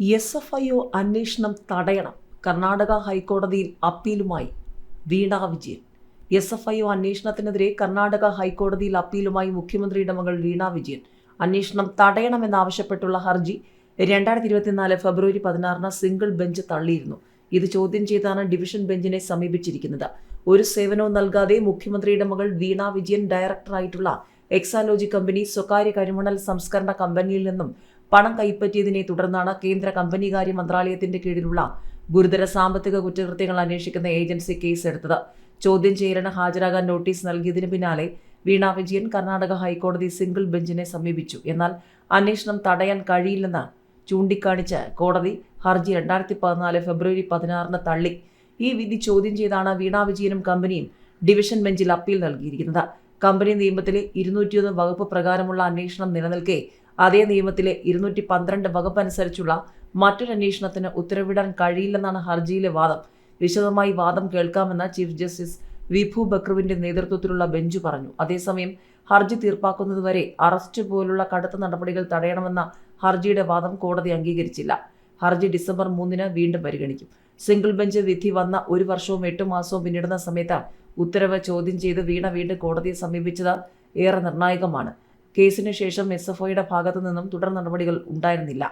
S F I O അന്വേഷണം തടയണം. കർണാടക ഹൈക്കോടതിയിൽ അപ്പീലുമായി Veena Vijayan. S F I O അന്വേഷണത്തിനെതിരെ Karnataka ഹൈക്കോടതിയിൽ അപ്പീലുമായി മുഖ്യമന്ത്രിയുടെ മകൾ വീണ വിജയൻ. അന്വേഷണം തടയണമെന്നാവശ്യപ്പെട്ടുള്ള ഹർജി രണ്ടായിരത്തി ഇരുപത്തിനാല് ഫെബ്രുവരി പതിനാറിന് സിംഗിൾ ബെഞ്ച് തള്ളിയിരുന്നു. ഇത് ചോദ്യം ചെയ്താണ് ഡിവിഷൻ ബെഞ്ചിനെ സമീപിച്ചിരിക്കുന്നത്. ഒരു സേവനവും നൽകാതെ മുഖ്യമന്ത്രിയുടെ മകൾ വീണ വിജയൻ ഡയറക്ടറായിട്ടുള്ള എക്സാലോജി കമ്പനി സ്വകാര്യ കരിമണൽ സംസ്കരണ കമ്പനിയിൽ നിന്നും പണം കൈപ്പറ്റിയതിനെ തുടർന്നാണ് കേന്ദ്ര കമ്പനികാര്യ മന്ത്രാലയത്തിന്റെ കീഴിലുള്ള ഗുരുതര സാമ്പത്തിക കുറ്റകൃത്യങ്ങൾ അന്വേഷിക്കുന്ന ഏജൻസി കേസ് എടുത്തത്. ചോദ്യം ചെയ്യലിന് ഹാജരാകാൻ നോട്ടീസ് നൽകിയതിന് പിന്നാലെ വീണ വിജയൻ കർണാടക ഹൈക്കോടതി സിംഗിൾ ബെഞ്ചിനെ സമീപിച്ചു. എന്നാൽ അന്വേഷണം തടയാൻ കഴിയില്ലെന്ന് ചൂണ്ടിക്കാണിച്ച് കോടതി ഹർജി രണ്ടായിരത്തി പതിനാല് ഫെബ്രുവരി പതിനാറിന് തള്ളി. ഈ വിധി ചോദ്യം ചെയ്താണ് വീണ വിജയനും കമ്പനിയും ഡിവിഷൻ ബെഞ്ചിൽ അപ്പീൽ നൽകിയിരിക്കുന്നത്. കമ്പനി നിയമത്തിലെ ഇരുന്നൂറ്റിയൊന്ന് വകുപ്പ് പ്രകാരമുള്ള അന്വേഷണം നിലനിൽക്കെ അതേ നിയമത്തിലെ ഇരുന്നൂറ്റി പന്ത്രണ്ട് വകുപ്പ് അനുസരിച്ചുള്ള മറ്റൊരു അന്വേഷണത്തിന് ഉത്തരവിടാൻ കഴിയില്ലെന്നാണ് ഹർജിയിലെ വാദം. വിശദമായി വാദം കേൾക്കാമെന്ന് ചീഫ് ജസ്റ്റിസ് വിഭു ബക്രുവിന്റെ നേതൃത്വത്തിലുള്ള ബെഞ്ച് പറഞ്ഞു. അതേസമയം ഹർജി തീർപ്പാക്കുന്നതുവരെ അറസ്റ്റ് പോലുള്ള കടുത്ത നടപടികൾ തടയണമെന്ന ഹർജിയുടെ വാദം കോടതി അംഗീകരിച്ചില്ല. ഹർജി ഡിസംബർ മൂന്നിന് വീണ്ടും പരിഗണിക്കും. സിംഗിൾ ബെഞ്ച് വിധി വന്ന ഒരു വർഷവും എട്ട് മാസവും പിന്നിടുന്ന സമയത്ത് ഉത്തരവ് ചോദ്യം ചെയ്ത് വീണ വീണ്ടും കോടതിയെ സമീപിച്ചത് ഏറെ നിർണായകമാണ്. കേസിന് ശേഷം എസ് എഫ് ഐയുടെ ഭാഗത്തു നിന്നും തുടർ നടപടികൾ ഉണ്ടായിരുന്നില്ല.